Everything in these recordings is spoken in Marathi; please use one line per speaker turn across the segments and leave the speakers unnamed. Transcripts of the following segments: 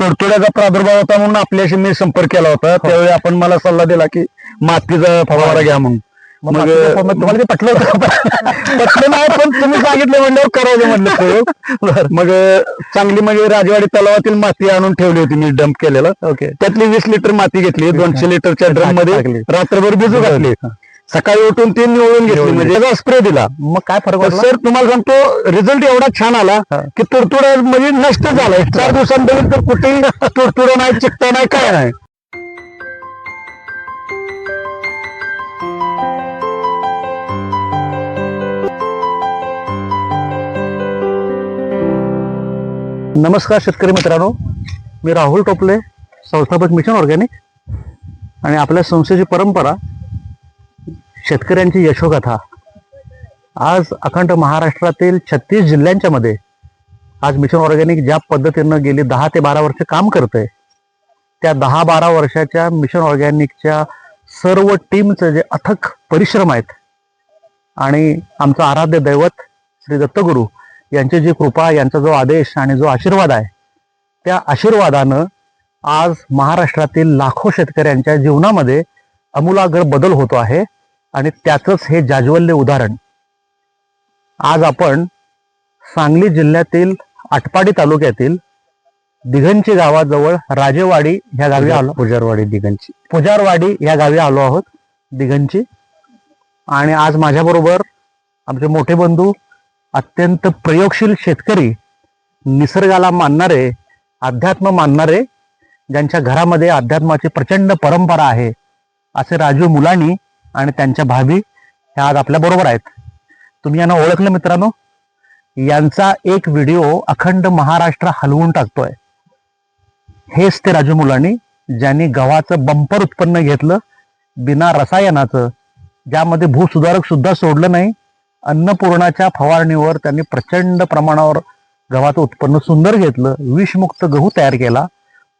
तडतोड्याचा प्रादुर्भाव होता म्हणून आपल्याशी मी संपर्क केला होता. त्यावेळी आपण मला सल्ला दिला की मातीचा फवारा घ्या म्हणून.
मग तुम्हाला ते पटलं होतं
पटलं नाही पण तुम्ही सांगितलं म्हणल्यावर करायचं म्हणलं मग चांगली म्हणजे राजवाडी तलावातील माती आणून ठेवली होती मी डंप केलेलं.
ओके.
त्यातली वीस लिटर माती घेतली दोनशे लिटरच्या
ड्रममध्ये.
रात्रभर भिजू घातली. सकाळी उठून ती निवडून घेतली म्हणजे स्प्रे दिला.
मग काय फरक पडला
सर तुम्हाला सांगतो रिझल्ट एवढा छान आला
हा.
की तुडतुडा म्हणजे नष्ट झालाय. चार दिवसांपर्यंत तर कुठेही तुडतुडा नाही चिकटा नाही काय नाही.
नमस्कार शेतकरी मित्रांनो. मी राहुल टोपले संस्थापक मिशन ऑर्गॅनिक. आणि आपल्या संस्थेची परंपरा शेतकऱ्यांची यशोगाथा. आज अखंड महाराष्ट्रातील छत्तीस जिल्ह्यांच्या मध्ये आज मिशन ऑर्गॅनिक ज्या पद्धतीनं गेली दहा ते बारा वर्ष काम करतंय त्या दहा बारा वर्षाच्या मिशन ऑर्गॅनिकच्या सर्व टीमचे जे अथक परिश्रम आहेत आणि आमचं आराध्य दैवत श्री दत्तगुरू यांची जी कृपा यांचा जो आदेश आणि जो आशीर्वाद आहे त्या आशीर्वादानं आज महाराष्ट्रातील लाखो शेतकऱ्यांच्या जीवनामध्ये अमूलाग्र बदल होतो आहे. आणि त्याचंच हे जाज्वल्य उदाहरण. आज आपण सांगली जिल्ह्यातील आटपाडी तालुक्यातील दिघंची गावाजवळ राजेवाडी ह्या गावी आलो.
पुजारवाडी दिगंची
पुजारवाडी या गावी आलो आहोत दिघंची. आणि आज माझ्याबरोबर आमचे मोठे बंधू अत्यंत प्रयोगशील शेतकरी निसर्गाला मानणारे अध्यात्म मानणारे ज्यांच्या घरामध्ये अध्यात्माची प्रचंड परंपरा आहे असे राजू मुलानी आणि त्यांच्या भाभी ह्या आज आपल्या बरोबर आहेत. तुम्ही यांना ओळखलं मित्रांनो? यांचा एक व्हिडिओ अखंड महाराष्ट्र हलवून टाकतोय. हेच ते राजू मुलांनी ज्यांनी गव्हाचं बंपर उत्पन्न घेतलं बिना रसायनाचं ज्यामध्ये भूसुधारक सुद्धा सोडलं नाही अन्नपूर्णाच्या फवारणीवर त्यांनी प्रचंड प्रमाणावर गव्हाचं उत्पन्न सुंदर घेतलं विषमुक्त गहू तयार केला.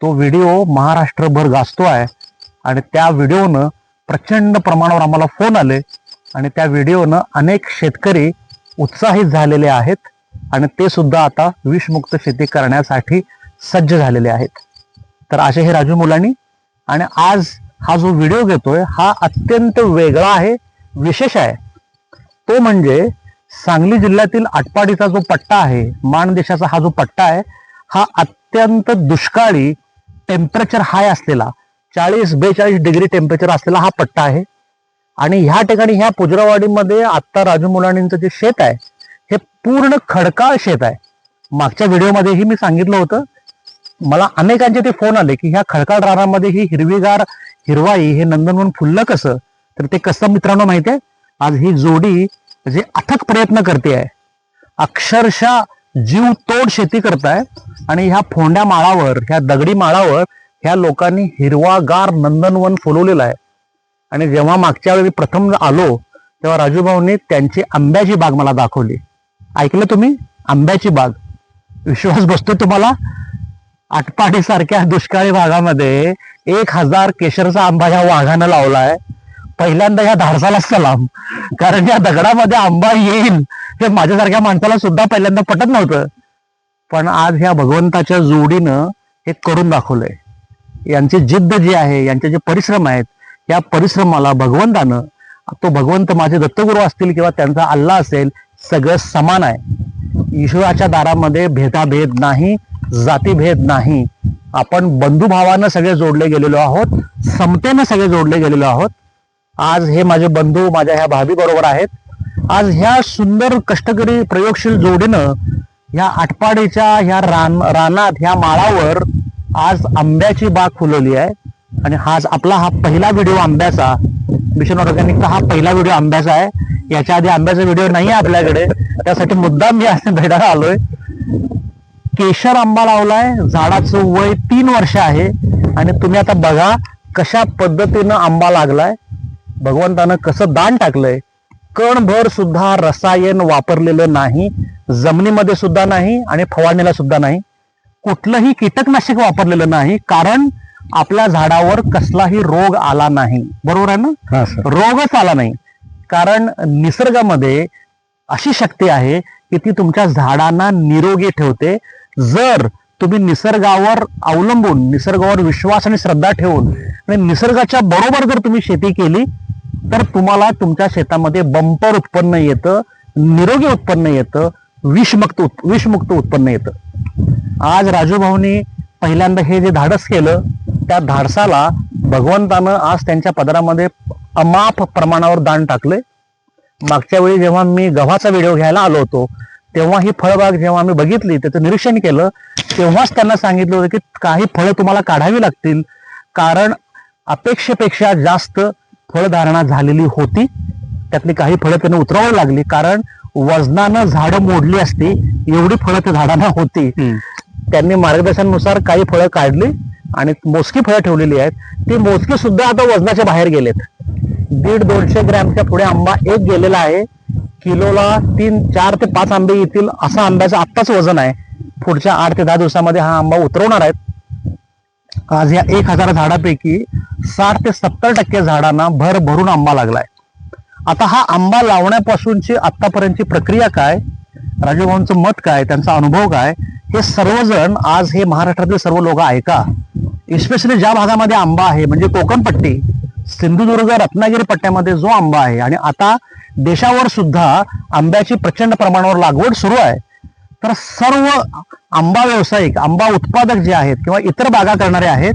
तो व्हिडिओ महाराष्ट्रभर गाजतो आहे आणि त्या व्हिडिओनं प्रचंड प्रमाणावर आम्हाला फोन आले आणि त्या व्हिडिओनं अनेक शेतकरी उत्साहित झालेले आहेत आणि ते सुद्धा आता विषमुक्त शेती करण्यासाठी सज्ज झालेले आहेत. तर असे हे राजू मुलांनी आणि आज हा जो व्हिडिओ घेतोय हा अत्यंत वेगळा आहे विशेष आहे. तो म्हणजे सांगली जिल्ह्यातील आटपाडीचा जो पट्टा आहे मान देशाचा हा जो पट्टा आहे हा अत्यंत दुष्काळी टेम्परेचर हाय असलेला चाळीस बेचाळीस डिग्री टेम्परेचर असलेला हा पट्टा आहे. आणि ह्या ठिकाणी ह्या पुजरावाडीमध्ये आत्ता राजू मुलाणींचं जे शेत आहे हे पूर्ण खडकाळ शेत आहे. मागच्या व्हिडिओमध्येही मी सांगितलं होतं. मला अनेकांचे ते फोन आले की ह्या खडकाळ रानामध्ये ही हिरवीगार हिरवाई हे नंदनवन फुललं कसं? तर ते कसं मित्रांनो माहिती आहे? आज ही जोडी जे अथक प्रयत्न करते आहे अक्षरशः जीव तोड शेती करताय. आणि ह्या फोंड्या माळावर ह्या दगडी माळावर ह्या लोकांनी हिरवागार नंदनवन फुलवलेलं आहे. आणि जेव्हा मागच्या वेळी प्रथम आलो तेव्हा राजूभाऊंनी त्यांची आंब्याची बाग मला दाखवली. ऐकलं तुम्ही? आंब्याची बाग. विश्वास बसतो तुम्हाला? आटपाडी सारख्या दुष्काळी भागामध्ये एक हजार केशरचा आंबा ह्या वाघानं लावलाय. पहिल्यांदा ह्या धाडसाला सलाम. कारण या दगडामध्ये आंबा येईल हे माझ्यासारख्या माणसाला सुद्धा पहिल्यांदा पटत नव्हतं. पण आज ह्या भगवंताच्या जोडीनं हे करून दाखवलंय. यांची जिद्द जी आहे यांचे जे परिश्रम आहेत या परिश्रमाला भगवंतानं तो भगवंत माझे दत्तगुरू असतील किंवा त्यांचा अल्ला असेल सगळं समान आहे. ईश्वराच्या दारामध्ये भेदाभेद नाही जातीभेद नाही. आपण बंधुभावानं सगळे जोडले गेलेलो आहोत समतेनं सगळे जोडले गेलेलो आहोत. आज हे माझे बंधू माझ्या ह्या भाभी बरोबर आहेत. आज ह्या सुंदर कष्टकरी प्रयोगशील जोडीनं ह्या आटपाडीच्या ह्या रान रानात ह्या माळावर आज आंब्याची बाग फुलवली आहे. आणि हाच आपला हा पहिला व्हिडिओ आंब्याचा. मिशन ऑर्गॅनिकचा हा पहिला व्हिडिओ आंब्याचा आहे. याच्या आधी आंब्याचा व्हिडिओ नाही आहे आपल्याकडे. त्यासाठी मुद्दाम मी भेटायला आलोय. केशर आंबा लावलाय. झाडाचं वय तीन वर्ष आहे. आणि तुम्ही आता बघा कशा पद्धतीनं आंबा लागलाय. भगवंतानं कसं दान टाकलंय. कणभर सुद्धा रसायन वापरलेलं नाही. जमिनीमध्ये सुद्धा नाही आणि फवारणीला सुद्धा नाही. कुठलंही कीटकनाशक वापरलेलं नाही कारण आपल्या झाडावर कसलाही रोग आला नाही. बरोबर आहे ना? रोगच आला नाही. कारण निसर्गामध्ये अशी शक्ती आहे की ती तुमच्या झाडांना निरोगी ठेवते. जर तुम्ही निसर्गावर अवलंबून निसर्गावर विश्वास आणि श्रद्धा ठेवून आणि निसर्गाच्या बरोबर जर तुम्ही शेती केली तर तुम्हाला तुमच्या शेतामध्ये बंपर उत्पन्न येतं निरोगी उत्पन्न येतं विषमुक्त उत- विषमुक्त उत्पन्न येतं. आज राजूभाऊनी पहिल्यांदा हे जे धाडस केलं त्या धाडसाला भगवंतानं आज त्यांच्या पदरामध्ये अमाप प्रमाणावर दान टाकलंय मागच्या वेळी जेव्हा मी गव्हाचा व्हिडिओ घ्यायला आलो होतो तेव्हा ही फळबाग जेव्हा आम्ही बघितली त्याचं निरीक्षण केलं तेव्हाच त्यांना सांगितलं होतं की काही फळं तुम्हाला काढावी लागतील कारण अपेक्षेपेक्षा जास्त फळधारणा झालेली होती. त्यातली काही फळं त्यांना उतरवावी लागली कारण वजनानं झाडं मोडली असती एवढी फळं त्या झाडांना होती. त्यांनी मार्गदर्शनानुसार काही फळं काढली आणि मोजकी फळं ठेवलेली आहेत. ती मोजकी सुद्धा आता वजनाच्या बाहेर गेलेत. दीड दोनशे ग्रॅमच्या पुढे आंबा एक गेलेला आहे. किलोला तीन चार ते पाच आंबे येतील असा आंब्याचं आत्ताच वजन आहे. पुढच्या आठ ते दहा दिवसामध्ये हा आंबा उतरवणार आहेत. आज या एक हजार झाडापैकी साठ ते सत्तर टक्के झाडांना भर भरून आंबा लागलाय. आता हा आंबा लावण्यापासूनची आतापर्यंतची प्रक्रिया काय? राजूभाऊंचं मत काय? त्यांचा अनुभव काय? हे सर्वजण आज हे महाराष्ट्रातील सर्व लोक ऐका. इस्पेशली ज्या भागामध्ये आंबा आहे म्हणजे कोकणपट्टी सिंधुदुर्ग रत्नागिरी पट्ट्यामध्ये जो आंबा आहे आणि आता देशावर सुद्धा आंब्याची प्रचंड प्रमाणावर लागवड सुरू आहे. तर सर्व आंबा व्यावसायिक आंबा उत्पादक जे आहेत किंवा इतर बागा करणारे आहेत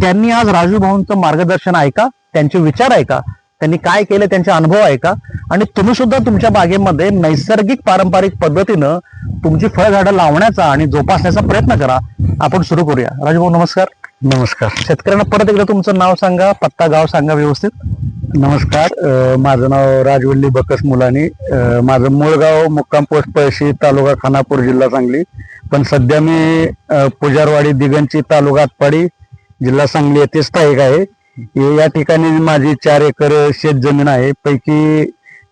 त्यांनी आज राजू भाऊंचं मार्गदर्शन ऐका त्यांचे विचार ऐका. त्यांनी काय केले त्यांचे अनुभव ऐका. आणि तुम्ही सुद्धा तुमच्या बागेमध्ये नैसर्गिक पारंपरिक पद्धतीनं तुमची फळझाडं लावण्याचा आणि जोपासण्याचा प्रयत्न करा. आपण सुरू करूया. राजू भाऊ नमस्कार.
नमस्कार.
शेतकऱ्यांना परत एकदा तुमचं नाव सांगा पत्ता गाव सांगा व्यवस्थित.
नमस्कार. माझं नाव राजवल्ली बकस मुलानी. माझं मूळ गाव मुक्काम पोस्ट पळशी तालुका खानापूर जिल्हा सांगली. पण सध्या मी पुजारवाडी दिगंची तालुका आटपाडी जिल्हा सांगली येथे स्थायिक आहे. या ठिकाणी माझी चार एकर शेत जमीन आहे. पैकी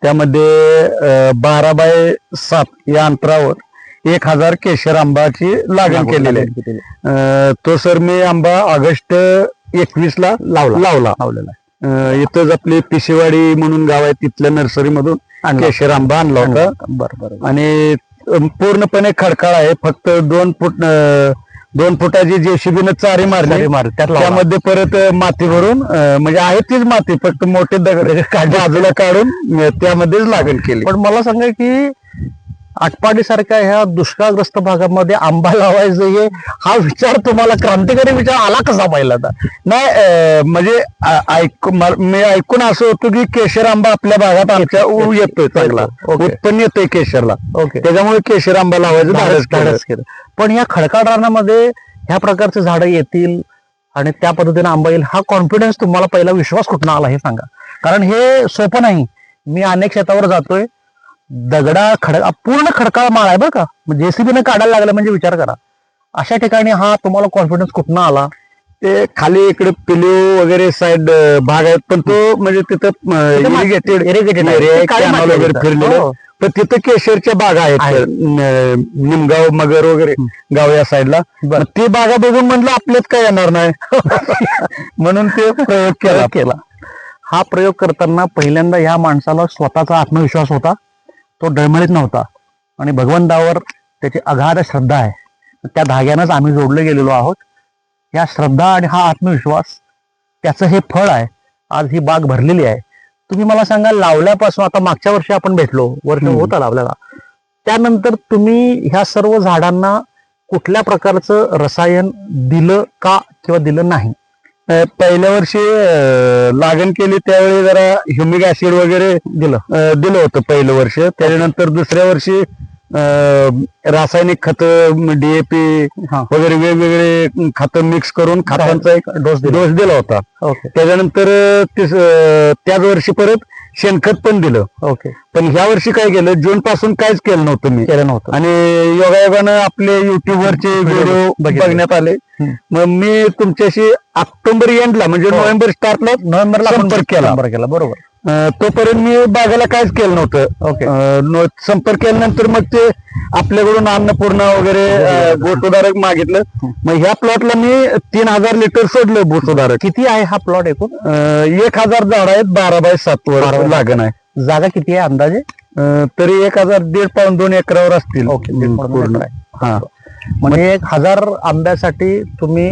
त्यामध्ये बारा बाय सात या अंतरावर एक हजार केशर आंबाची लागण केलेली आहे. तो सर मी आंबा ऑगस्ट एकवीस ला
लावला.
लावला.
लावलेला
इथंच आपली पिशेवाडी म्हणून गाव आहे तिथल्या नर्सरी मधून. केशर आंबा आणला होता.
बरं बरं
आणि पूर्णपणे खडकाळ आहे. फक्त दोन फूट दोन फुटाची जेसीबीनं चारी मारली
मार.
त्यामध्ये परत माती भरून म्हणजे आहे तीच माती फक्त मोठे दगड बाजूला काढून त्यामध्येच लागण केली
पण मला सांगा की आटपाडी सारख्या ह्या दुष्काळग्रस्त भागामध्ये आंबा लावायचं हे हा विचार तुम्हाला क्रांतिकारी विचार आला कसा पहिल्यांदा
नाही म्हणजे ऐकू म- ऐकून असं होतं की केशर आंबा आपल्या भागात आमच्या येतोय चांगला. उत्पन्न येतोय केशरला.
ओके.
त्याच्यामुळे केशर आंबा लावायचं धाडस.
धाडस केलं. पण या खडकाळ रानामध्ये ह्या प्रकारचे झाडं येतील आणि त्या पद्धतीने आंबा येईल हा कॉन्फिडन्स तुम्हाला पहिला विश्वास कुठून आला हे सांगा. कारण हे सोपं नाही. मी अनेक शेतावर जातोय. दगडा खड पूर्ण खडकाळ माळ आहे बरं का. जेसीबीने काढायला लागलं म्हणजे विचार करा. अशा ठिकाणी हा तुम्हाला कॉन्फिडन्स कुठून आला?
ते खाली इकडे पिलिओ वगैरे साईड भाग आहेत. पण तो म्हणजे तिथं इरिगेटेड
आहे.
वगैरे. फिरलेले.
हो.
पण तिथं केशरच्या बागा आहेत. निमगाव मगर वगैरे गाव या साईडला. ते बागा बघून म्हणलं आपल्यात काय येणार नाही. म्हणून ते प्रयोग केला.
केला. हा प्रयोग करताना पहिल्यांदा ह्या माणसाला स्वतःचा आत्मविश्वास होता. तो डळमळीत नव्हता. आणि भगवंतावर त्याची अगाध श्रद्धा आहे. त्या धाग्यानंच आम्ही जोडले गेलेलो आहोत. या श्रद्धा आणि हा आत्मविश्वास त्याचं हे फळ आहे. आज ही बाग भरलेली आहे. तुम्ही मला सांगा लावल्यापासून आता मागच्या वर्षी आपण भेटलो. वर्ष. होता लावल्याला त्यानंतर तुम्ही ह्या सर्व झाडांना कुठल्या प्रकारचं रसायन दिलं का किंवा दिलं नाही?
पहिल्या वर्षी लागण केली त्यावेळी जरा ह्युमिक ऍसिड वगैरे
दिलं.
दिलं होतं पहिलं वर्ष. त्याच्यानंतर दुसऱ्या वर्षी रासायनिक खत डीएपी वगैरे वेगवेगळे खत मिक्स करून खतांचा एक
डोस दिला.
डोस दिला होता. त्याच्यानंतर त्याच वर्षी परत शेणखत पण दिलं.
ओके.
पण ह्या वर्षी काय केलं जून पासून काहीच केलं नव्हतं मी.
केलं नव्हतं.
आणि योगायोगानं आपले युट्यूब वरचे
Video
व्हिडिओ. बघण्यात आले. मग मी तुमच्याशी ऑक्टोबर एंडला म्हणजे
हो.
नोव्हेंबर स्टार्टला
नोव्हेंबरला
संपर्क केला.
बरोबर.
तोपर्यंत मी बागाला काहीच केलं नव्हतं.
ओके
अं, नो- संपर्क केल्यानंतर मग ते आपल्याकडून अन्नपूर्णा वगैरे अं, गोटोधारक मागितलं. मग ह्या प्लॉटला मी तीन हजार लिटर सोडलं गोटोधारक
किती आहे हा प्लॉट एकूण?
एक हजार झाड आहेत बारा बाय सात
बारा
वर
बाय
लागण आहे.
जागा किती आहे अंदाजे?
अं, तरी एक हजार दीड पाऊन दोन एकरावर असतील.
ओके, दीड
हम्म,
पाऊण दोन
पूर्ण.
एकर आहे.
हा.
म्हणजे एक हजार आंब्यासाठी तुम्ही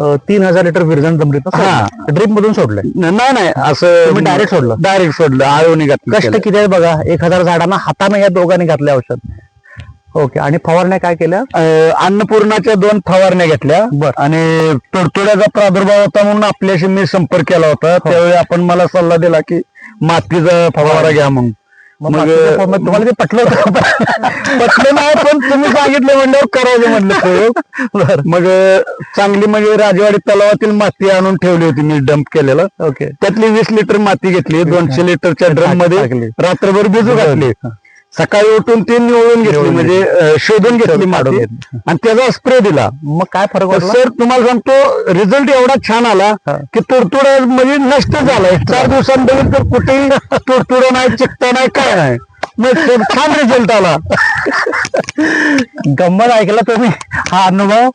तीन हजार लिटर विरजण जमलीत
हा.
ड्रीप मधून सोडलंय.
न- नाही नाही असं
direct सोडलं?
डायरेक्ट सोडलं. आळवणी घातली
कष्ट किती आहे बघा? एक हजार झाडांना हाताने या दोघांनी घातले औषध. ओके आणि फवारण्या काय केल्या?
अन्नपूर्णाच्या दोन फवारण्या घेतल्या.
बर.
आणि तोडतोड्याचा प्रादुर्भाव होता म्हणून आपल्याशी मी संपर्क केला होता. त्यावेळी आपण मला सल्ला दिला की मातीचा फवारा घ्या मग
मग तुम्हाला ते पटलं होतं
पटलं नाही पण तुम्ही सांगितलं म्हणल्यावर करायचं म्हणलं प्रयोग. मग चांगली म्हणजे राजवाडी तलावातील माती आणून ठेवली होती मी डंप केलेलं.
ओके
त्यातली वीस लिटर माती घेतली दोनशे लिटरच्या
ड्रममध्ये.
रात्रभर भिजू घातली. सकाळी उठून ती निवळून घेतली म्हणजे शोधून घेतली
काढून
माती
घेतली.
आणि त्याचा स्प्रे दिला.
मग काय फरक
तर
वाटला?
सर तुम्हाला सांगतो रिझल्ट एवढा छान आला
हा.
की तुडतुड म्हणजे नष्ट झालाय. चार दिवसांपर्यंत तर कुठेही तुडतुड नाही चिकता नाही काय नाही. मग ते छान रिझल्ट आला.
गंमत ऐकला तुम्ही? हा अनुभव.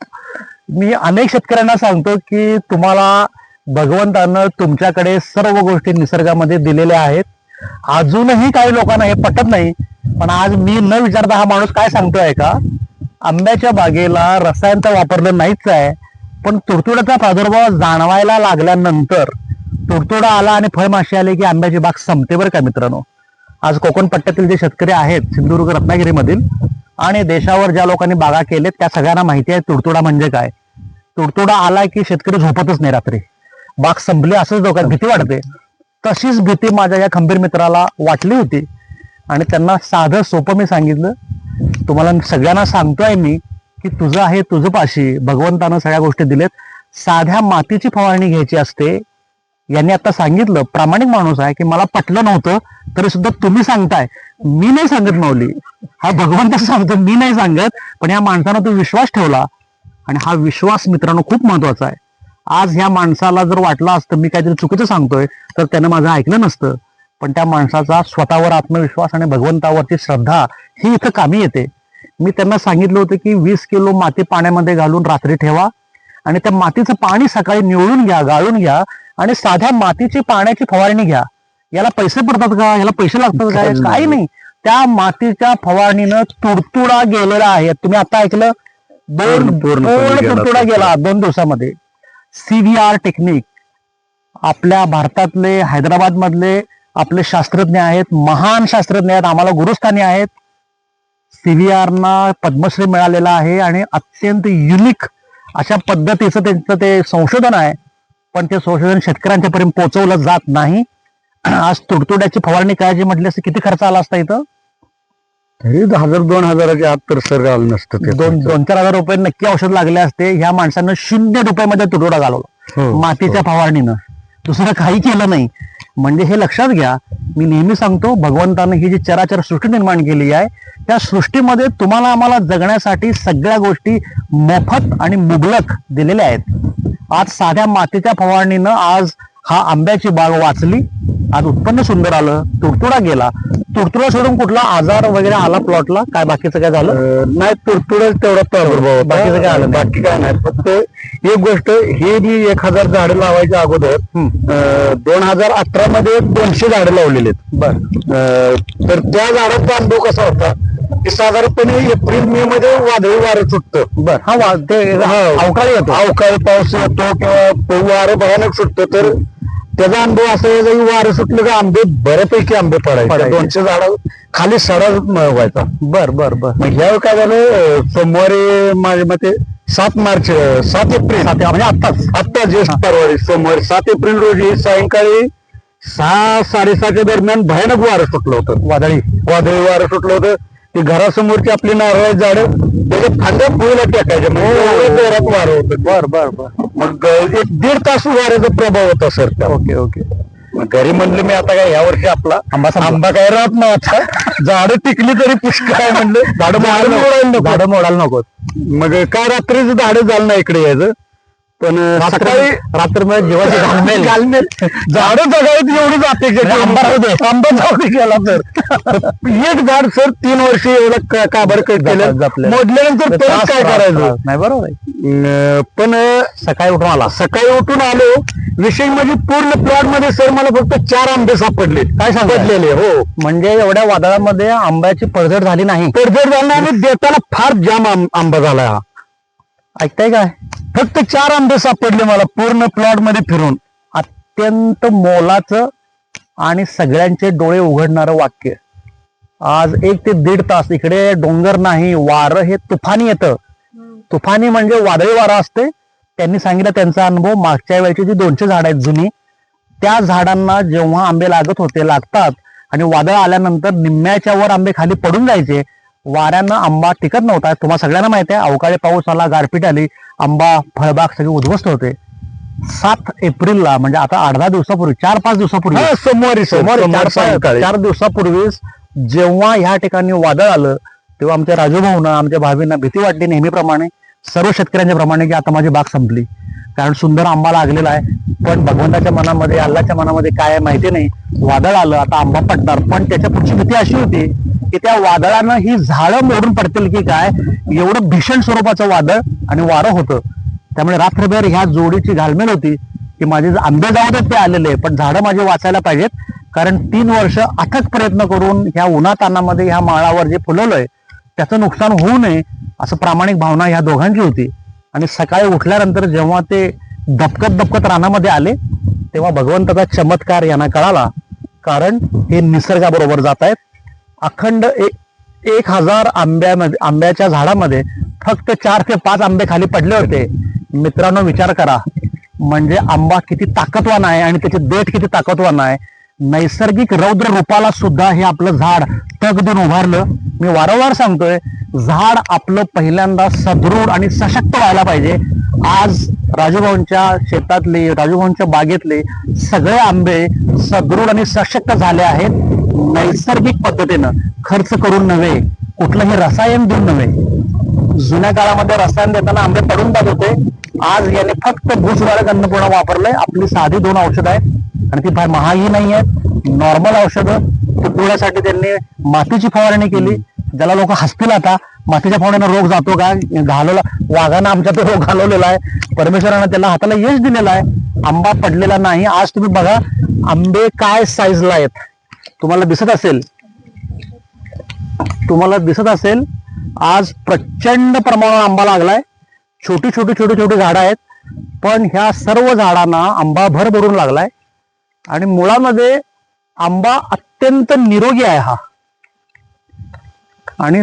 मी अनेक शेतकऱ्यांना सांगतो की तुम्हाला भगवंतानं तुमच्याकडे सर्व गोष्टी निसर्गामध्ये दिलेल्या आहेत. अजूनही काही लोकांना हे पटत नाही पण आज मी न विचारता हा माणूस काय सांगतोय का आंब्याच्या बागेला रसायन तर वापरलं नाहीच आहे पण तुडतुड्याचा प्रादुर्भाव जाणवायला लागल्यानंतर तुडतुडा आला आणि फळमाशी आले की आंब्याची बाग संपते बरं का मित्रांनो? आज कोकण पट्ट्यातील जे शेतकरी आहेत सिंधुदुर्ग रत्नागिरीमधील आणि देशावर ज्या लोकांनी बागा केलेत त्या सगळ्यांना माहिती आहे तुडतुडा म्हणजे काय? तुडतुडा आला की शेतकरी झोपतच नाही रात्री. बाग संपली असंच डोक्यात भीती वाटते. तशीच भीती माझ्या या खंबीर मित्राला वाटली होती. आणि त्यांना साधं सोपं मी सांगितलं. तुम्हाला सगळ्यांना सांगतोय मी की तुझं आहे तुझं पाशी. भगवंतानं सगळ्या गोष्टी दिलेत. साध्या मातीची फवारणी घ्यायची असते. यांनी आता सांगितलं प्रामाणिक माणूस आहे की मला पटलं नव्हतं तरी सुद्धा तुम्ही सांगताय. मी नाही सांगत माऊली. हा भगवंत सांगतो मी नाही सांगत पण या माणसानं तो विश्वास ठेवला. आणि हा विश्वास मित्रांनो खूप महत्त्वाचा आहे. आज ह्या माणसाला जर वाटलं असतं मी काहीतरी चुकीचं सांगतोय तर त्यानं माझं ऐकलं नसतं. पण त्या माणसाचा स्वतःवर आत्मविश्वास आणि भगवंतावरची श्रद्धा ही इथं कामी येते. मी त्यांना सांगितलं होतं की वीस किलो माती पाण्यामध्ये घालून रात्री ठेवा आणि त्या मातीचं पाणी सकाळी निवळून घ्या गाळून घ्या आणि साध्या मातीची पाण्याची फवारणी घ्या. याला पैसे पडतात का? याला पैसे लागतात का?
काही
नाही. त्या मातीच्या फवारणीनं तुडतुडा गेलेला आहे. तुम्ही आता ऐकलं? दोन तुडतुडा. गेला दोन दिवसामध्ये. सीव्हीआर टेक्निक आपल्या भारतातले हैदराबाद मधले आपले शास्त्रज्ञ आहेत महान शास्त्रज्ञ आहेत आम्हाला गुरुस्थानी आहेत. CVR ना पद्मश्री मिळालेला आहे आणि अत्यंत युनिक अशा पद्धतीचं त्यांचं ते संशोधन आहे. पण ते संशोधन शेतकऱ्यांच्यापर्यंत पोहोचवलं जात नाही. आज तुडतुड्याची फवारणी करायची म्हटली असं किती खर्च आला असता इथं?
तरी हजार दोन हजाराच्या आत तर सर आलं नसतं ते
दोन दोन चार हजार रुपये नक्की औषध लागले असते. ह्या माणसानं शून्य रुपयामध्ये तुडवडा घालवला.
हो,
मातीच्या फवारणीनं. दुसरं काही केलं नाही. म्हणजे हे लक्षात घ्या मी नेहमी सांगतो भगवंतानं ही जी चराचर सृष्टी निर्माण केली आहे त्या सृष्टीमध्ये तुम्हाला आम्हाला जगण्यासाठी सगळ्या गोष्टी मोफत आणि मुबलक दिलेल्या आहेत. आज साध्या मातीच्या फवारणीनं आज हा आंब्याची बाग वाचली आज उत्पन्न सुंदर आलं तुडतुडा गेला. तुडतुडा सोडून कुठला आजार वगैरे आला प्लॉटला काय बाकीचं काय झालं?
नाही तुडतुडच तेवढा प्रादुर्भाव.
बाकीचं काय आलं.
बाकी काय नाही. फक्त एक गोष्ट हे मी एक हजार झाडं लावायच्या अगोदर दोन हजार अठरा मध्ये दोनशे झाडं लावलेली आहेत. तर त्या झाडाचा अनुभव कसा होता? की साधारणपणे एप्रिल मे मध्ये वादळी वारं सुटतं.
बर. हा. अवकाळी येतो.
अवकाळी पाऊस येतो किंवा वारं भयानक सुटतं तर त्याचा अनुभव असा यायचा की वारं सुटलं की आंबे बऱ्यापैकी आंबे पडायचे.
पडायचे.
दोनशे झाड खाली सडा व्हायचा
बर बर बर.
मग ह्यावेळी काय झालं सोमवारी माझ्या मते सात मार्च अं, सात एप्रिल.
सात- म्हणजे आत्ताच.
आत्ता ज्येष्ठ परवारी सोमवारी सात एप्रिल रोजी सायंकाळी सहा साडेसहाच्या दरम्यान भयानक वारं सुटलं होतं.
वादळी.
वादळी वारं सुटलं होतं. ती घरासमोरची आपली नारळ झाड त्याच्या फांद्या फुईला टेकायच्या म्हणजे एवढं जोरात वारं होतं
बर बर बर.
मग एक दीड तास वाऱ्याचा प्रभाव होता सर त्या.
Okay okay.
मग घरी म्हणलं मी आता काय या वर्षी आपला
आंबा संपला.
आंबा काय राहत नाही आता. झाडं टिकली तरी पुष्कळ आहे म्हणलं. झाडं मोडायला नको.
झाडं मोडायला नको.
मग काय रात्रीच झाडं झालं नाही इकडे यायचं. पण सकाळी
रात्रमध्ये जीवाची घालमेल.
घालमेल. झाडं एवढीच अपेक्षा
म्हणजे आंबा राहू दे.
आंबा जाऊ दे गेला तर. एक झाड सर तीन वर्ष एवढं का- काबर कट केलं. मोडल्यानंतर परत काय करायचं?
नाही बरोबर
पण
सकाळी उठून आला.
सकाळी उठून आलो. विशेष म्हणजे पूर्ण प्लॉटमध्ये सर मला फक्त चार आंबे सापडले
काय सांगताय?
पडलेले हो.
म्हणजे एवढ्या वादळामध्ये आंब्याची पडझड झाली नाही.
पडझड झाला आणि देताना फार जाम आंबा झाला हा.
ऐकताय काय?
फक्त चार आंबे सापडले मला पूर्ण प्लॉटमध्ये फिरून.
अत्यंत मोलाचं आणि सगळ्यांचे डोळे उघडणारं वाक्य. आज एक ते दीड तास इकडे डोंगर नाही वारं हे तुफानी येतं. तुफानी म्हणजे वादळी वारा असते. त्यांनी सांगितलं त्यांचा अनुभव मागच्या वेळची जी दोनशे झाड आहेत जुनी त्या झाडांना जेव्हा आंबे लागत होते लागतात आणि वादळ आल्यानंतर निम्म्याच्या वर आंबे खाली पडून जायचे वाऱ्यानं आंबा टिकत नव्हता. तुम्हाला सगळ्यांना माहिती आहे अवकाळी पाऊस आला गारपीट आली आंबा फळबाग सगळे उद्ध्वस्त होते. सात एप्रिलला म्हणजे आता आठ दहा दिवसापूर्वी चार पाच दिवसापूर्वी
सोमवारी
चार दिवसापूर्वीच जेव्हा ह्या ठिकाणी वादळ आलं तेव्हा आमच्या राजूभाऊना आमच्या भावींना भीती वाटली नेहमीप्रमाणे. सर्व शेतकऱ्यांच्या प्रमाणे की आता माझी बाग संपली. कारण सुंदर आंबा लागलेला आहे. पण भगवंताच्या मनामध्ये अल्लाच्या मनामध्ये काय आहे माहिती नाही. वादळ आलं आता आंबा पडणार. पण त्याच्या पुढची भीती अशी होती की त्या वादळानं ही झाडं मोडून पडतील की काय? एवढं भीषण स्वरूपाचं वादळ आणि वारं होतं. त्यामुळे रात्रभर ह्या जोडीची घालमेल होती की माझे आंबे जाऊ देत ते आलेले पण झाडं माझे वाचायला पाहिजेत. कारण तीन वर्ष अथक प्रयत्न करून ह्या उन्हातानामध्ये ह्या माळावर जे फुलवलंय त्याचं नुकसान होऊ नये असं प्रामाणिक भावना ह्या दोघांची होती. आणि सकाळी उठल्यानंतर जेव्हा ते दपकत दपकत रानामध्ये आले तेव्हा भगवंताचा चमत्कार यांना कळाला. कारण हे निसर्गाबरोबर जात आहेत अखंड एक एक हजार आंब्यामध्ये आंब्याच्या झाडामध्ये फक्त चार ते पाच आंबे खाली पडले होते. मित्रांनो विचार करा. म्हणजे आंबा किती ताकदवान आहे आणि त्याचे देठ किती ताकदवान आहे. नैसर्गिक रौद्र रूपाला सुद्धा हे आपलं झाड तग देऊन उभारलं. मी वारंवार सांगतोय झाड आपलं पहिल्यांदा सदृढ आणि सशक्त व्हायला पाहिजे. आज राजूभाऊंच्या शेतातले राजूभाऊंच्या बागेतले सगळे आंबे सदृढ आणि सशक्त झाले आहेत नैसर्गिक पद्धतीनं. खर्च करून नव्हे कुठलंही रसायन देऊन नव्हे. जुन्या काळामध्ये रसायन देताना आंबे पडून जात होते. आज याने फक्त भूसुधारक अन्नपूर्णा वापरलंय. आपली साधी दोन औषधं आहेत. आणि ती फार महागही नाही आहेत नॉर्मल औषधं. पिवळ्यासाठी त्यांनी मातीची फवारणी केली. ज्याला लोक हसतील आता मातीच्या फवारणीनं रोग जातो का? घालवला वाघानं आमच्या तो रोग घालवलेला आहे. परमेश्वरानं त्याला हाताला यश दिलेला आहे. आंबा पडलेला नाही. आज तुम्ही बघा आंबे काय साईजला आहेत. तुम्हाला दिसत असेल. तुम्हाला दिसत असेल आज प्रचंड प्रमाणात आंबा लागलाय. छोटी छोटी छोटी छोटी झाडं आहेत. पण ह्या सर्व झाडांना आंबा भर भरून लागलाय. आणि मुळामध्ये आंबा अत्यंत निरोगी आहे हा. आणि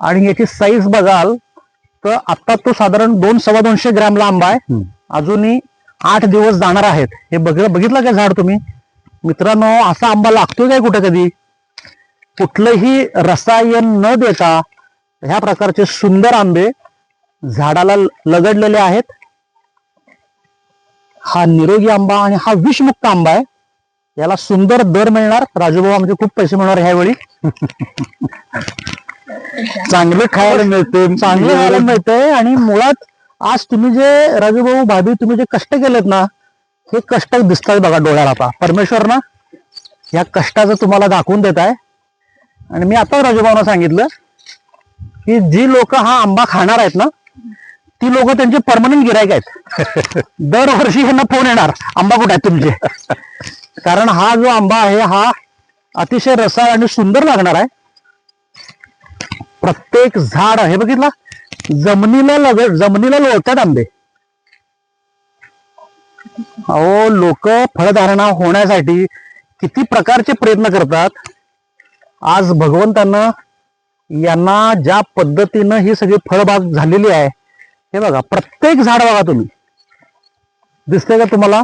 आणि याची साईज बघाल तर आता तो साधारण दोन सव्वा दोनशे ग्रॅमला आंबा आहे. अजूनही आठ दिवस जाणार आहेत. हे बघ बघितलं का झाड तुम्ही? मित्रांनो असा आंबा लागतोय काय कुठे कधी? कुठलंही रसायन न देता ह्या प्रकारचे सुंदर आंबे झाडाला लगडलेले आहेत. हा निरोगी आंबा आणि हा विषमुक्त आंबा आहे. याला सुंदर दर मिळणार. राजूभाऊ आमचे खूप पैसे मिळणार ह्यावेळी.
चांगलं खायला मिळते.
चांगलं खायला मिळतंय आणि मुळात आज तुम्ही जे राजूभाऊ भाभी तुम्ही जे कष्ट केलेत ना हे कष्ट दिसतात बघा डोळ्याला आता. परमेश्वर ना या कष्टाचं तुम्हाला दाखवून देत आहे. आणि मी आता राजूभाऊना सांगितलं की जी लोक हा आंबा खाणार आहेत ना ती लोक त्यांचे परमनंट गिरायक आहेत. दरवर्षी ह्यांना फोन येणार. आंबा कुठे आहेत तुमचे? कारण हा जो आंबा आहे हा अतिशय रसाळ आणि सुंदर लागणार आहे. प्रत्येक झाड हे बघितलं? जमिनीला लग जमिनीला लोळतात आंबे. अहो लोक फळधारणा होण्यासाठी किती प्रकारचे प्रयत्न करतात. आज भगवंतानं यांना ज्या पद्धतीनं ही सगळी फळबाग झालेली आहे हे बघा प्रत्येक झाड बघा तुम्ही. दिसतंय का तुम्हाला?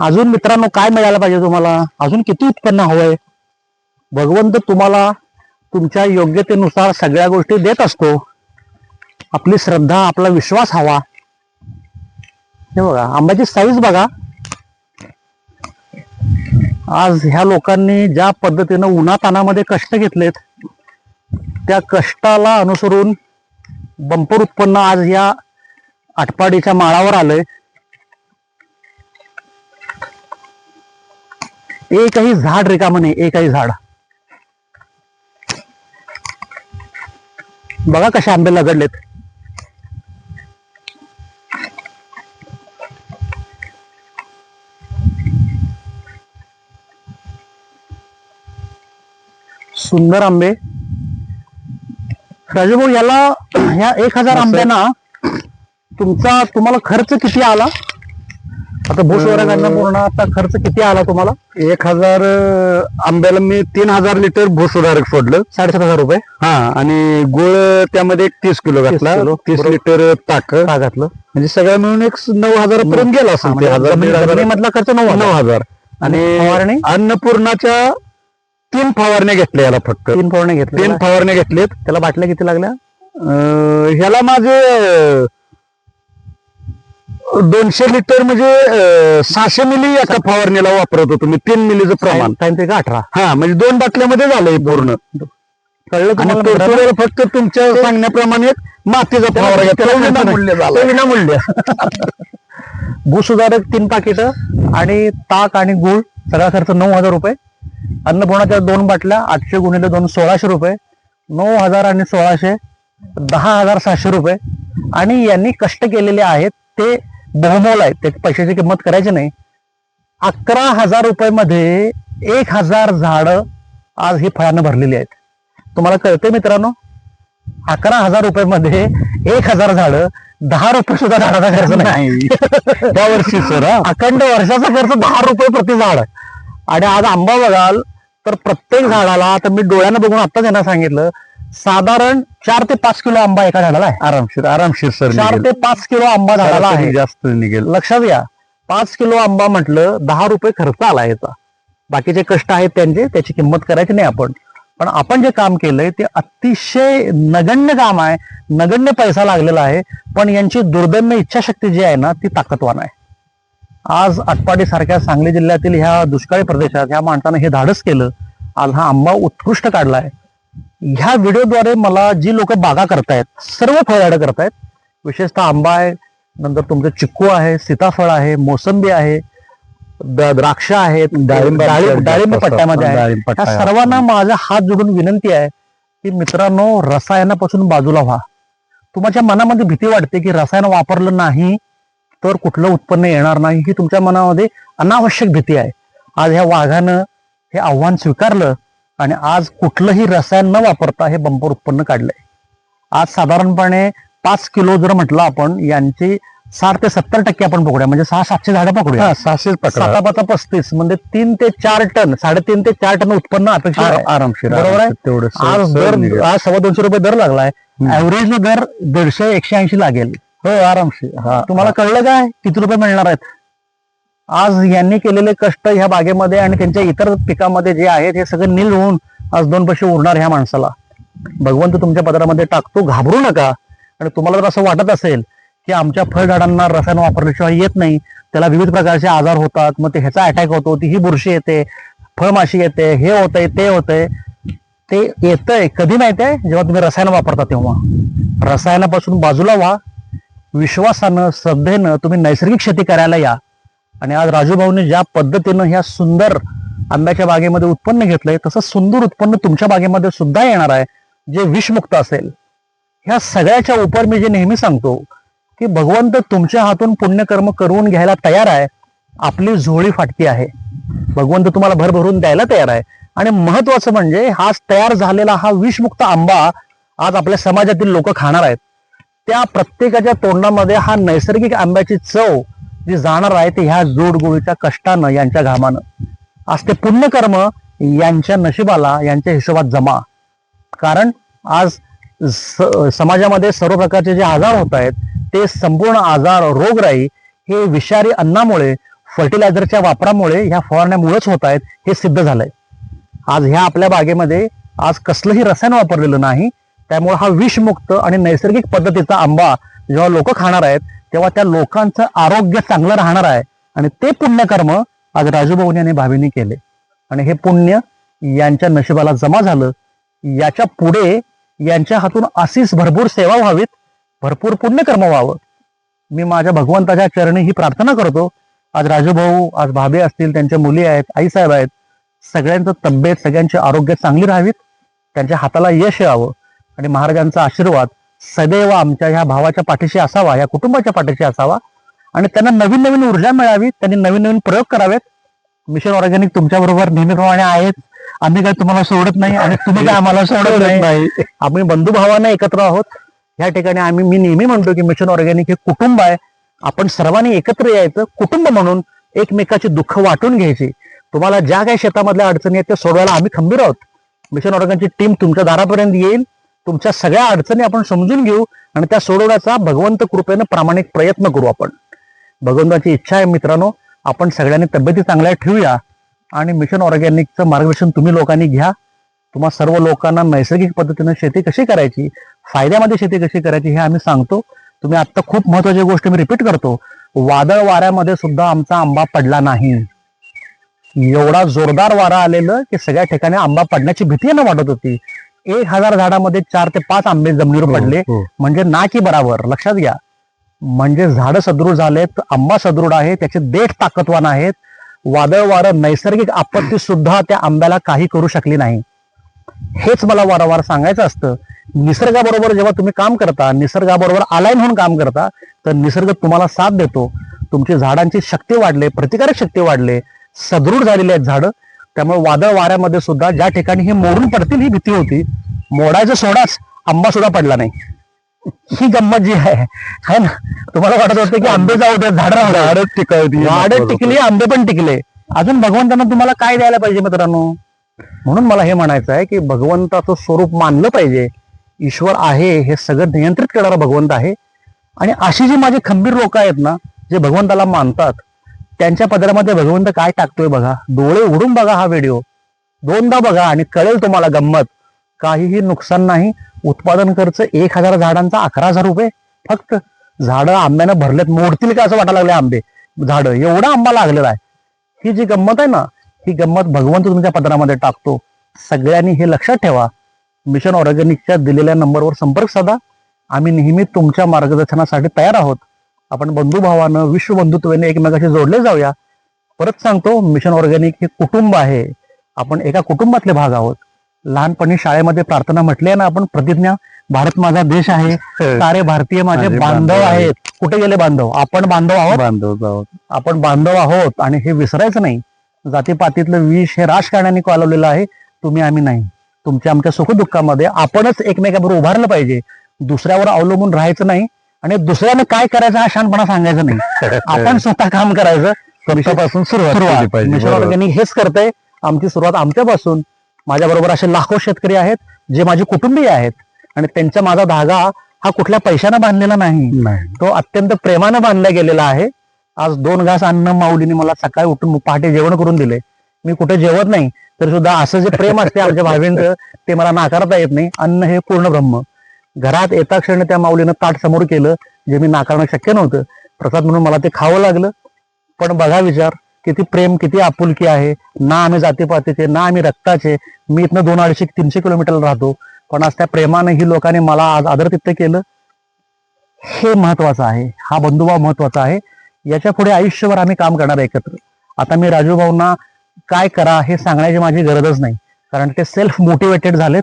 अजून मित्रांनो काय मिळायला पाहिजे तुम्हाला? अजून किती उत्पन्न हवंय? भगवंत तुम्हाला तुमच्या योग्यतेनुसार सगळ्या गोष्टी देत असतो. आपली श्रद्धा आपला विश्वास हवा. हे बघा आंब्याची साईज बघा. आज ह्या लोकांनी ज्या पद्धतीनं उन्हातानामध्ये कष्ट घेतलेत त्या कष्टाला अनुसरून बंपर उत्पन्न आज या आटपाडीच्या माळावर आलंय. एकही झाड रिकाम नाही एकही झाड. बघा कशा आंबे लगडलेत. सुंदर आंबे. राजू भाऊ याला ह्या एक हजार आंब्यांना तुमचा तुम्हाला खर्च किती आला? आता भूस वगैरे पूर्ण आता खर्च किती आला तुम्हाला?
एक हजार आंब्याला मी तीन हजार लिटर भूसुधारक सोडलं
साडेसात हजार रुपये?
हा आणि गुळ त्यामध्ये एक तीस किलो घातला. तीस. लिटर ताक.
घातलं.
म्हणजे सगळं मिळून एक नऊ हजारापर्यंत गेला असेल ते हजार हजार.
मधला खर्च नऊ
नऊ
हजार.
हजार
आणि?
अन्नपूर्णाच्या तीन फवारण्या घेतल्या याला फक्त.
तीन फवारणे घेतले
तीन फवारण्या घेतलेत.
त्याला बाटल्या किती लागल्या?
अं, ह्याला माझे अं, दोनशे लिटर म्हणजे अं, सहाशे मिली एका फवारणीला वापरत होतो मी. तीन मिलीचं प्रमाण.
सायंत्रिक अठरा.
हा म्हणजे दोन बाटल्यामध्ये झालंय पूर्ण.
कळलं
आणि
तुम्हाला
फक्त तुमच्या सांगण्याप्रमाणे एक मातीचा फवारा घेतला.
त्याला
विनामूल्य
नाही.
झाला.
ते विनामूल्य. भूसुधारक तीन पाकिट आणि ताक आणि गुळ सगळा खर्च नऊ हजार रुपये. अन्नपूर्णाच्या दोन बाटल्या आठशे गुणिले दोन सोळाशे रुपये. नऊ हजार आणि सोळाशे दहा हजार सहाशे रुपये. आणि यांनी कष्ट केलेले आहेत ते बहुमोल आहेत. त्याची पैशाची किंमत करायची नाही. अकरा हजार रुपये मध्ये एक हजार झाडं आज ही फळानं भरलेली आहेत. तुम्हाला कळते मित्रांनो? अकरा हजार रुपये मध्ये एक हजार झाडं दहा रुपये सुद्धा झाडाचा खर्च नाही.
त्या वर्षी सर
अखंड वर्षाचा खर्च दहा रुपये प्रति झाड. आणि आज आंबा बघाल तर प्रत्येक झाडाला आता मी डोळ्यानं बघून आता त्यांना सांगितलं साधारण चार ते पाच किलो आंबा एका झाडाला आहे.
आरामशीर आरामशीर सर
चार ते पाच किलो आंबा झाडाला आहे.
जास्त निघेल.
लक्षात घ्या पाच किलो आंबा म्हटलं दहा रुपये खर्च आला याचा. बाकीचे कष्ट आहेत त्यांचे त्याची किंमत करायची नाही आपण. पण आपण जे काम केलंय ते अतिशय नगण्य काम आहे. नगण्य पैसा लागलेला आहे. पण यांची दुर्दम्य इच्छाशक्ती जी आहे ना ती ताकदवान आहे. आज आटपाडी सारख्या सांगली जिल्ह्यातील ह्या दुष्काळी प्रदेशात ह्या माणसानं हे धाडस केलं. आज हा आंबा उत्कृष्ट काढलाय. ह्या व्हिडिओद्वारे मला जी लोक बागा करतायत सर्व फळझाडं करतायत विशेषतः आंबा आहे नंतर तुमचं चिक्कू आहे सीताफळ आहे मोसंबी आहे द्राक्ष आहेत
डाळिंब
डाळिंब पट्ट्यामध्ये आहे.
डाळिंब पट्टा
या
आहे.
सर्वांना माझा हात जोडून विनंती आहे की मित्रांनो रसायनापासून बाजूला व्हा. तुमच्या मनामध्ये भीती वाटते की रसायन वापरलं नाही तर कुठलं उत्पन्न येणार नाही ही तुमच्या मनामध्ये अनावश्यक भीती आहे. आज ह्या वाघानं हे आव्हान स्वीकारलं आणि आज कुठलंही रसायन न वापरता हे बंपर उत्पन्न काढलंय. आज साधारणपणे पाच किलो जर म्हटलं आपण यांची साठ ते सत्तर टक्के आपण पकडूया. म्हणजे सहा सातशे झाडं पकडूया.
हा सहाशेच पकडा.
साता पाचा पस्तीस म्हणजे तीन ते चार टन साडेतीन ते चार टन उत्पन्न
आर- आरामशीर
बरोबर आहे?
तेवढं
आज दर. आज सव्वा दोनशे रुपये दर लागलाय. ऍव्हरेज दर दीडशे एकशे ऐंशी लागेल.
हो आरामशीर. हा.
तुम्हाला कळलं काय? किती रुपये मिळणार आहेत? आज यांनी केलेले कष्ट ह्या बागेमध्ये आणि त्यांच्या इतर पिकामध्ये जे आहेत हे सगळं नील होऊन आज दोन पैसे उरणार ह्या माणसाला. भगवंत तुमच्या पदरामध्ये टाकतो घाबरू नका. आणि तुम्हाला जर असं वाटत असेल की आमच्या फळझाडांना रसायन वापरल्याशिवाय येत नाही त्याला विविध प्रकारचे आजार होतात मग ते ह्याचा अटॅक होतो ती ही बुरशी येते फळमाशी येते हे होतंय ते होतंय. ते येतंय. कधी माहितीये जेव्हा तुम्ही रसायन वापरता तेव्हा. रसायनापासून बाजूला व्हा. विश्वासानं श्रद्धेनं तुम्ही नैसर्गिक शेती करायला या. आणि आज राजूभाऊने ज्या पद्धतीनं ह्या सुंदर आंब्याच्या बागेमध्ये उत्पन्न घेतलंय तसं सुंदर उत्पन्न तुमच्या बागेमध्ये सुद्धा येणार आहे जे विषमुक्त असेल. ह्या सगळ्याच्या उपर मी जे नेहमी सांगतो की भगवंत तुमच्या हातून पुण्यकर्म करून घ्यायला तयार आहे आपली झोळी फाटती आहे. भगवंत तुम्हाला भरभरून द्यायला तयार आहे. आणि महत्वाचं म्हणजे हाच तयार झालेला हा विषमुक्त आंबा आज आपल्या समाजातील लोक खाणार आहेत. त्या प्रत्येकाच्या तोंडामध्ये हा नैसर्गिक आंब्याची चव जी जाणार आहे ते ह्या जोडगोळीच्या कष्टानं यांच्या घामानं. आज ते पुण्यकर्म यांच्या नशिबाला यांच्या हिशोबात जमा. कारण आज समाजामध्ये सर्व प्रकारचे जे आजार होत आहेत ते संपूर्ण आजार रोगराई हे विषारी अन्नामुळे फर्टिलायझरच्या वापरामुळे ह्या फवारण्यामुळेच होत आहेत हे सिद्ध झालंय. आज ह्या आपल्या बागेमध्ये आज कसलंही रसायन वापरलेलं नाही त्यामुळे हा विषमुक्त आणि नैसर्गिक पद्धतीचा आंबा जेव्हा लोक खाणार आहेत तेव्हा त्या लोकांचं आरोग्य चांगलं राहणार आहे. आणि ते पुण्यकर्म आज राजूभाऊनी आणि भावीनी केले. आणि हे पुण्य यांच्या नशिबाला जमा झालं. याच्यापुढे यांच्या हातून अशीच भरपूर सेवा व्हावीत. भरपूर पुण्यकर्म व्हावं. मी माझ्या भगवंताच्या चरणी ही प्रार्थना करतो. आज राजूभाऊ आज भाभी असतील त्यांच्या मुली आहेत आईसाहेब आहेत सगळ्यांचं तब्येत सगळ्यांचे आरोग्य चांगली राहावीत. त्यांच्या हाताला यश यावं. आणि महाराजांचा आशीर्वाद सदैव आमच्या ह्या भावाच्या पाठीशी असावा या कुटुंबाच्या पाठीशी असावा. आणि त्यांना नवीन नवीन ऊर्जा मिळावी त्यांनी नवीन नवीन प्रयोग करावेत. मिशन ऑर्गॅनिक तुमच्या बरोबर नेहमीप्रमाणे आहेत. आम्ही काय तुम्हाला सोडत नाही आणि तुम्ही काय आम्हाला सोडत नाही. आम्ही बंधुभावानं एकत्र आहोत. या ठिकाणी आम्ही मी नेहमी म्हणतो की मिशन ऑर्गॅनिक हे कुटुंब आहे. आपण सर्वांनी एकत्र यायचं कुटुंब म्हणून एकमेकाची दुःख वाटून घ्यायची. तुम्हाला ज्या काही शेतामधल्या अडचणी आहेत त्या सोडवायला आम्ही खंबीर आहोत. मिशन ऑर्गनची टीम तुमच्या दारापर्यंत येईल. तुमच्या सगळ्या अडचणी आपण समजून घेऊ आणि त्या सोडवण्याचा भगवंत कृपेनं प्रामाणिक प्रयत्न करू आपण. भगवंताची इच्छा आहे मित्रांनो आपण सगळ्यांनी तब्येती चांगल्या ठेवूया आणि मिशन ऑर्गॅनिकचं मार्गदर्शन तुम्ही लोकांनी घ्या. तुम्हा सर्व लोकांना नैसर्गिक पद्धतीनं शेती कशी करायची फायद्यामध्ये शेती कशी करायची हे आम्ही सांगतो. तुम्ही आता खूप महत्वाची गोष्ट मी रिपीट करतो. वादळ वाऱ्यामध्ये सुद्धा आमचा आंबा पडला नाही. एवढा जोरदार वारा आलेलं की सगळ्या ठिकाणी आंबा पडण्याची भीती यांना वाटत होती. एक हजार झाडामध्ये चार ते पाच आंबे जमिनीवर पडले.
हो,
म्हणजे ना की बराबर लक्षात घ्या. म्हणजे झाडं सदृढ झालेत आंबा सदृढ आहे त्याचे देठ ताकदवान आहेत. वादळ वारं नैसर्गिक आपत्ती सुद्धा त्या आंब्याला काही करू शकली नाही. हेच मला वारंवार सांगायचं असतं. निसर्गाबरोबर जेव्हा तुम्ही काम करता निसर्गाबरोबर अलाईन होऊन काम करता तर निसर्ग तुम्हाला साथ देतो. तुमची झाडांची शक्ती वाढले प्रतिकारक शक्ती वाढले सदृढ झालेली आहेत झाडं. त्यामुळे वादळ वाऱ्यामध्ये सुद्धा ज्या ठिकाणी हे मोडून पडतील ही भीती होती. मोडायचं सोडाच आंबा सुद्धा पडला नाही. ही गंमत जी आहे है ना? तुम्हाला वाटत होतं की आंबे जाऊ दे झाड.
झाडच टिकावती
झाडं टिकली आंबे पण टिकले. अजून भगवंतानं तुम्हाला काय द्यायला पाहिजे मित्रांनो? म्हणून मला हे म्हणायचं आहे की भगवंताचं स्वरूप मानलं पाहिजे. ईश्वर आहे हे सगळं नियंत्रित करणारा भगवंत आहे. आणि अशी जी माझी खंबीर लोक आहेत ना जे भगवंताला मानतात त्यांच्या पदरामध्ये भगवंत काय टाकतोय बघा. डोळे उडून बघा हा व्हिडिओ दोनदा बघा आणि कळेल तुम्हाला गंमत. काहीही नुकसान नाही. उत्पादन खर्च एक हजार झाडांचा अकरा हजार रुपये. फक्त झाडं आंब्यानं भरलेत. मोडतील का असं वाटायला लागले आंबे? झाडं. एवढा आंबा लागलेला आहे. ही जी गंमत आहे ना ही गंमत भगवंत तुमच्या पदरामध्ये टाकतो. सगळ्यांनी हे लक्षात ठेवा. मिशन ऑर्गॅनिकच्या दिलेल्या नंबरवर संपर्क साधा. आम्ही नेहमी तुमच्या मार्गदर्शनासाठी तयार आहोत. आपण बंधुभावानं विश्वबंधुत्वाने एकमेकाशी जोडले जाऊया. परत सांगतो मिशन ऑर्गॅनिक हे कुटुंब आहे. आपण एका कुटुंबातले भाग आहोत. लहानपणी शाळेमध्ये प्रार्थना म्हटली आहे ना आपण प्रतिज्ञा भारत माझा देश आहे. सारे भारतीय माझे बांधव आहेत. कुठे गेले बांधव? आपण बांधव आहोत?
बांधव जाऊ
आपण बांधव आहोत आणि हे विसरायचं नाही. जातीपातीतलं विष हे राजकारण्याने कालवलेलं आहे. तुम्ही आम्ही नाही. तुमच्या आमच्या सुखदुःखामध्ये आपणच एकमेकाबरोबर उभारलं पाहिजे. दुसऱ्यावर अवलंबून राहायचं नाही. आणि दुसऱ्यानं काय करायचं हा शानपणा सांगायचं नाही. आपण स्वतः काम करायचं
स्वतःपासून सुरुवात.
ऑर्गॅनिक हेच करतंय. आमची सुरुवात आमच्यापासून माझ्या बरोबर असे लाखो शेतकरी आहेत जे माझे कुटुंबीय आहेत. आणि त्यांचा माझा धागा हा कुठल्या पैशानं बांधलेला नाही.
नाही.
तो अत्यंत प्रेमानं बांधला गेलेला आहे. आज दोन घास अन्न माऊलीने मला सकाळी उठून पहाटे जेवण करून दिले. मी कुठे जेवत नाही तर सुद्धा असं जे प्रेम असते आमच्या भावींचं ते मला नाकारता येत नाही. अन्न हे पूर्ण ब्रह्म. घरात येता क्षणी त्या माऊलीनं ताट समोर केलं जे मी नाकारणं शक्य नव्हतं. प्रसाद म्हणून मला ते खावं लागलं. पण बघा विचार किती प्रेम किती आपुलकी आहे. ना आम्ही जातीपातीचे ना आम्ही रक्ताचे. मी इथनं दोन अडीचशे तीनशे किलोमीटर राहतो. पण आज त्या प्रेमाने ही लोकांनी मला आज आदरतित्य केलं. हे महत्वाचं आहे. हा बंधुभाव महत्त्वाचा आहे. याच्यापुढे आयुष्यभर आम्ही काम करणार एकत्र. आता मी राजू भाऊंना काय करा हे सांगण्याची माझी गरजच नाही. कारण ते सेल्फ मोटिवेटेड झालेत.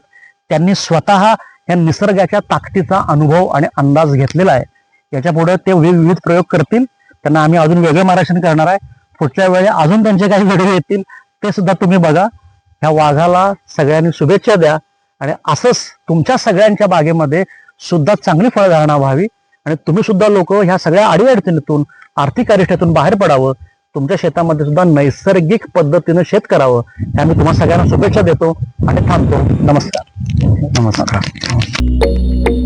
त्यांनी स्वतः या निसर्गाच्या ताकदीचा अनुभव आणि अंदाज घेतलेला आहे. याच्यापुढे ते विविध प्रयोग करतील. त्यांना आम्ही अजून वेगळं मार्गदर्शन करणार आहे. पुढच्या वेळी अजून त्यांचे काही व्हिडिओ येतील. ते सुद्धा तुम्ही बघा. ह्या वाघाला सगळ्यांनी शुभेच्छा द्या. आणि असंच तुमच्या सगळ्यांच्या बागेमध्ये सुद्धा चांगली फळधारणा व्हावी. आणि तुम्ही सुद्धा लोक ह्या सगळ्या अडीअडचणीतून आर्थिक अरिष्ठातून बाहेर पडावं. तुमच्या शेतामध्ये सुद्धा नैसर्गिक पद्धतीनं शेत करावं हे आम्ही तुम्हाला सगळ्यांना शुभेच्छा देतो आणि थांबतो. नमस्कार.
नमस्कार.